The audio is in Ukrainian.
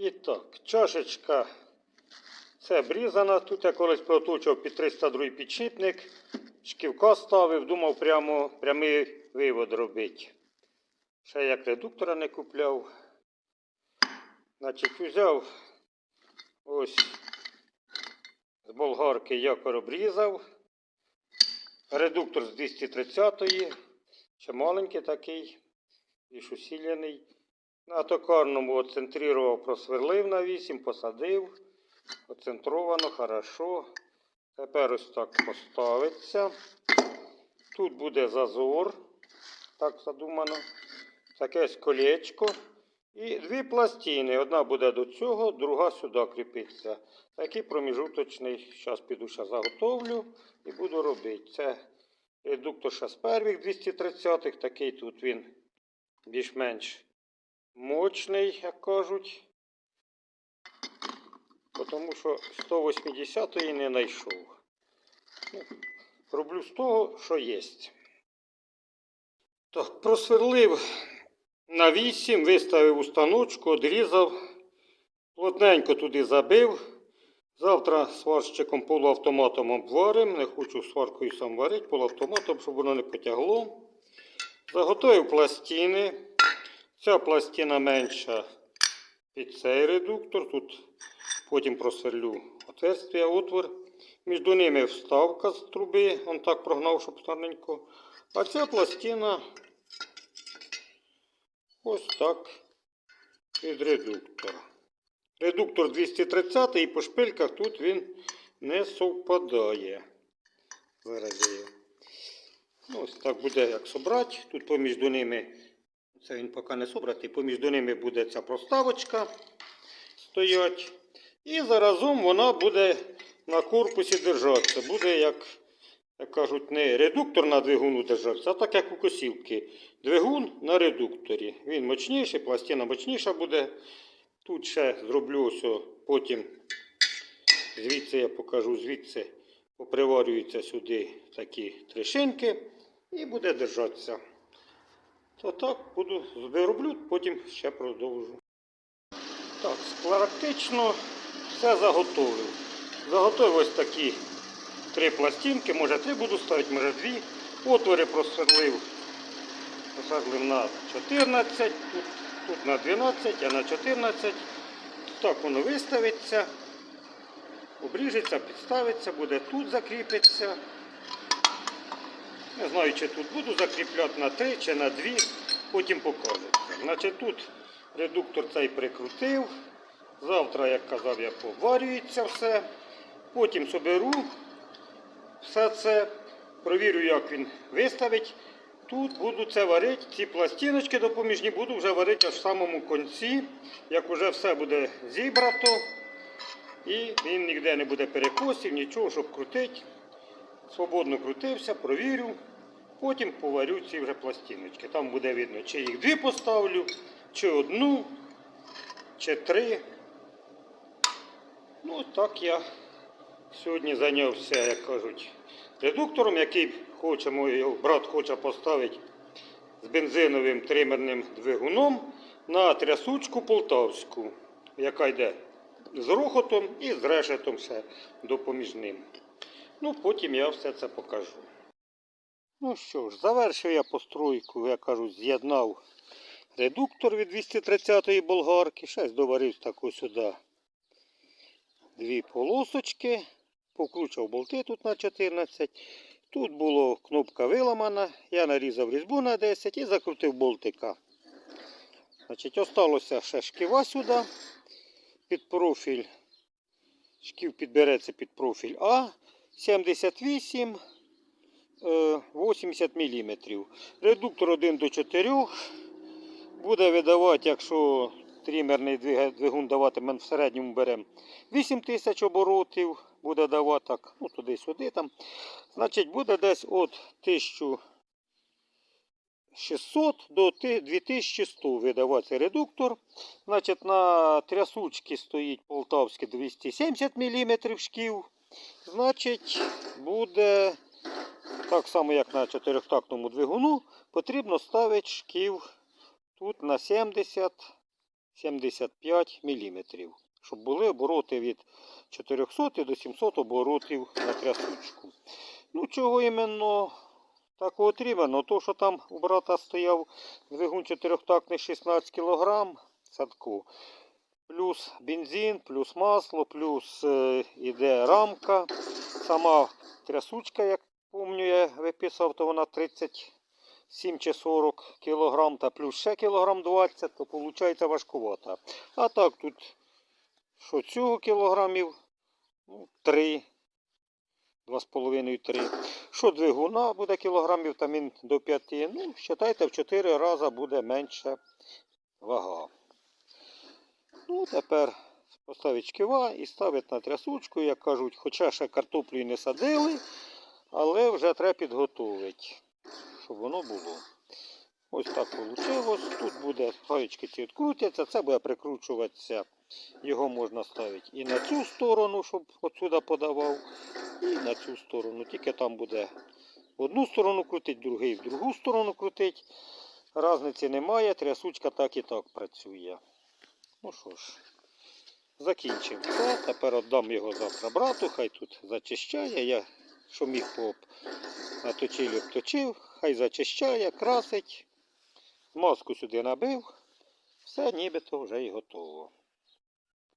І так, чашечка. Це брізана. Тут я колись проточував під 302 підшипник. Шківка ставив, думав прямо прямий вивод робити. Ще як редуктора не купляв. Значить, взяв ось з болгарки якор обрізав. Редуктор з 230-ї. Ще маленький такий, більш усилений. На токарному оцентрував, просверлив на 8, посадив. Оцентровано, хорошо. Тепер ось так поставиться. Тут буде зазор, так задумано. Таке ось колечко. І дві пластини. Одна буде до цього, друга сюди кріпиться. Такий проміжуточний. Зараз піду ще заготовлю і буду робити. Це редуктор первих 230-х. Такий тут він більш-менш мощний, як кажуть. Тому що 180-ї не знайшов. Ну, роблю з того, що є. Так, просверлив на 8, виставив у станочку, одрізав, плотненько туди забив. Завтра сварщиком полуавтоматом обварим. Не хочу сваркою сам варити, полуавтоматом, щоб воно не потягло. Заготовив пластини. Ця пластина менша під цей редуктор. Тут потім просверлю отверстя, отвор. Між ними вставка з труби, он так прогнав, щоб старненько. А ця пластина ось так від редуктора. Редуктор 230 і по шпильках тут він не совпадає. Зараз. Ну, ось так буде як собрати. Тут поміж ними, це він поки не собратий, поміж ними буде ця проставочка стоять. І заразом вона буде на корпусі держатися. Буде, як, як кажуть, не редуктор на двигуну держатися, а так як у косілки. Двигун на редукторі. Він мощніший, пластина мощніша буде. Тут ще зроблю ось потім. Звідси я покажу, звідси поприварюються сюди такі трещинки і буде держатися. То так буду вироблю, потім ще продовжу. Так, практично все заготовив. Заготовив ось такі три пластинки, може три буду ставити, може дві. Отвори просверлив. Просверлив на 14, тут, тут на 12, а на 14. Так воно виставиться, обріжеться, підставиться, буде тут закріпиться. Не знаю, чи тут буду закріпляти на 3 чи на 2, потім покажу. Значить, тут редуктор цей прикрутив. Завтра, як казав, я поварюється все. Потім соберу все це, провірю, як він виставить. Тут буду це варити, ці пластиночки допоміжні буду вже варити аж в самому кінці, як вже все буде зібрато. І він ніде не буде перекосів, нічого, щоб крутити. Свободно крутився, провірю. Потім поварю ці вже пластиночки. Там буде видно, чи їх дві поставлю, чи одну, чи три. Ну, так я сьогодні зайнявся, як кажуть, редуктором, який хоче, мій брат хоче поставити з бензиновим тримерним двигуном на трясучку полтавську, яка йде з рухотом і з решетом все допоміжним. Ну, потім я все це покажу. Ну що ж, завершив я постройку, я кажу, з'єднав редуктор від 230-ї болгарки. Ще доварив таку сюди дві полосочки. Покручав болти тут на 14. Тут була кнопка виламана. Я нарізав різьбу на 10 і закрутив болтика. Значить, Осталося ще шківа сюди під профіль. Шків підбереться під профіль А 78 е, 80 мм. Редуктор 1 до 4 буде видавати, якщо трімерний двиг- двигун даватиме в середньому беремо 8 тисяч оборотів, буде давати так, ну туди-сюди там. Значить, буде десь від 1600 до 2100 видавати редуктор. Значить, на трясучці стоїть полтавський 270 мм шків. Значить, буде так само, як на чотирьохтактному двигуну, потрібно ставити шків тут на 70 75 мм. Щоб були обороти від 400 до 700 оборотів на трясучку. Ну, чого іменно такого потрібно? То, що там у брата стояв двигун чотирьохтактний 16 кг садку. Плюс бензин, плюс масло, плюс е, іде рамка. Сама трясучка, як пам'ятаю, я виписав, то вона 37 чи 40 кг, та плюс ще кілограм 20, то виходить важкувата. А так тут, що цього кілограмів, ну, 3, 2,5-3. Що двигуна буде кілограмів там він до 5, ну, вважайте, в 4 рази буде менше вага. Ну, тепер поставить шківа і ставить на трясучку, як кажуть, хоча ще картоплю і не садили, але вже треба підготовити, щоб воно було. Ось так вийшло. Тут буде гаєчки ці відкрутяться, це буде прикручуватися. Його можна ставити і на цю сторону, щоб отсюди подавав, і на цю сторону. Тільки там буде в одну сторону крутить, другий в другу сторону крутить. Разниці немає, трясучка так і так працює. Ну що ж, закінчив все. Тепер віддам його завтра брату, хай тут зачищає. Я що міг поп наточив, обточив, хай зачищає, красить. Маску сюди набив. Все нібито вже і готово.